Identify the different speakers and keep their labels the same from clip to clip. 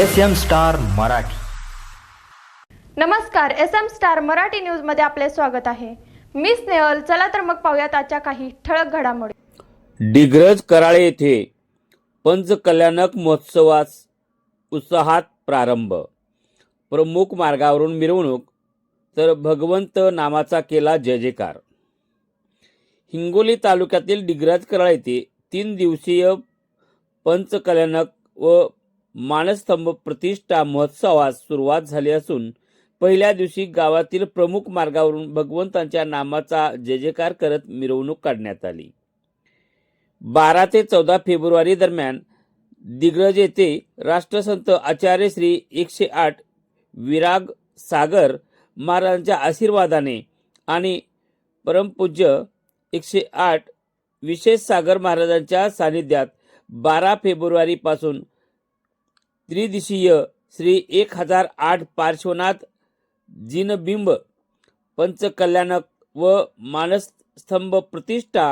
Speaker 1: S M star Marathi.
Speaker 2: नमस्कार S M star Marathi न्यूजमध्ये आपले स्वागत आहे. मी स्नेहल चला तर मग पाहूयात आजच्या काही ठळक घडामोडी.
Speaker 3: डिग्रज कराळे येथे पंचकल्याणक महोत्सवास उत्साहात प्रारंभ. प्रमुख मार्गावरून मिरवणूक तर भगवंत नामाचा केला जय जयकार. हिंगोली तालुक्यातील डिग्रज कराळे येथे तीन दिवसीय पंचकल्याणक व मानस्तंभ प्रतिष्ठा महोत्सवास सुरुवात झाली असून पहिल्या दिवशी गावातील प्रमुख मार्गावरून भगवंतांच्या नामाचा जय जयकार करत मिरवणूक काढण्यात आली. बारा ते चौदा फेब्रुवारी दरम्यान दिग्रज येथे राष्ट्रसंत आचार्य श्री एकशे आठ विराग सागर महाराजांच्या आशीर्वादाने आणि परमपूज्य एकशे आठ विशेष सागर महाराजांच्या सानिध्यात बारा फेब्रुवारीपासून त्रिदिशीय श्री एक हजार आठ पार्श्वनाथ जिनबिंब पंचकल्याणक व मानसस्तंभ प्रतिष्ठा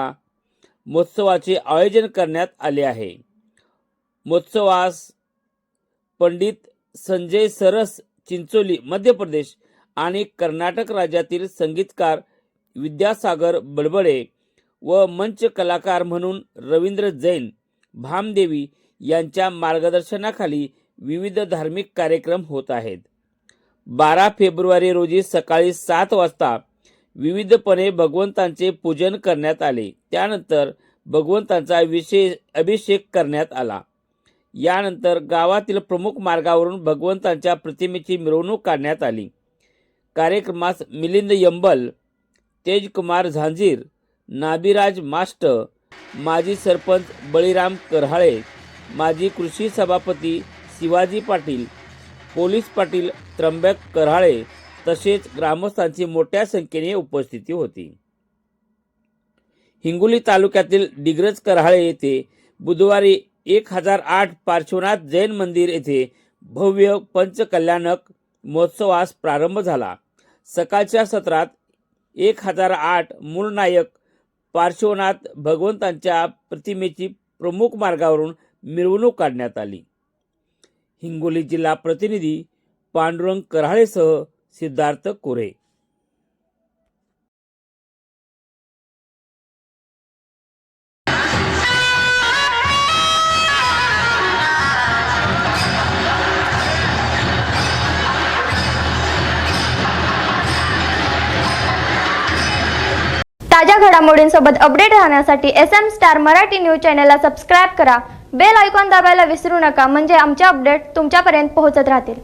Speaker 3: महोत्सवाचे आयोजन करण्यात आले आहे. महोत्सवास पंडित संजय सरस चिंचोली मध्य प्रदेश आणि कर्नाटक राज्यातील संगीतकार विद्यासागर बडबडे व मंच कलाकार म्हणून रवींद्र जैन भामदेवी यांच्या मार्गदर्शनाखाली विविध धार्मिक कार्यक्रम होत आहेत. बारा फेब्रुवारी रोजी सकाळी सात वाजता विविधपणे भगवंतांचे पूजन करण्यात आले. त्यानंतर भगवंतांचा विशेष अभिषेक करण्यात आला. यानंतर गावातील प्रमुख मार्गावरून भगवंतांच्या प्रतिमेची मिरवणूक काढण्यात आली. कार्यक्रमास मिलिंद यंबल तेजकुमार झांजीर नाबीराज मास्टर माजी सरपंच बळीराम करहाळे माजी कृषी सभापती शिवाजी पाटील पोलीस पाटील त्र्यंबक कराळे तसेच ग्रामस्थांची मोठ्या संख्येने उपस्थिती होती. हिंगोली तालुक्यातील डिग्रज कराळे येथे बुधवारी एक हजार आठ पार्श्वनाथ जैन मंदिर येथे भव्य पंचकल्याणक महोत्सवास प्रारंभ झाला. सकाळच्या सत्रात एक हजार आठ मूळनायक पार्श्वनाथ भगवंतांच्या प्रतिमेची प्रमुख मार्गावरून मिरवणूक काढण्यात आली. हिंगोली जिल्हा प्रतिनिधी पांडुरंग कराळेसह सिद्धार्थ कोरे.
Speaker 2: ताज्या घडामोडींसोबत अपडेट राहण्यासाठी S M star Marathi news चॅनलला सबस्क्राईब करा. बेल आयकॉन दाबायला विसरू नका. म्हणजे आमचे अपडेट तुमच्यापर्यंत पोहोचत राहतील.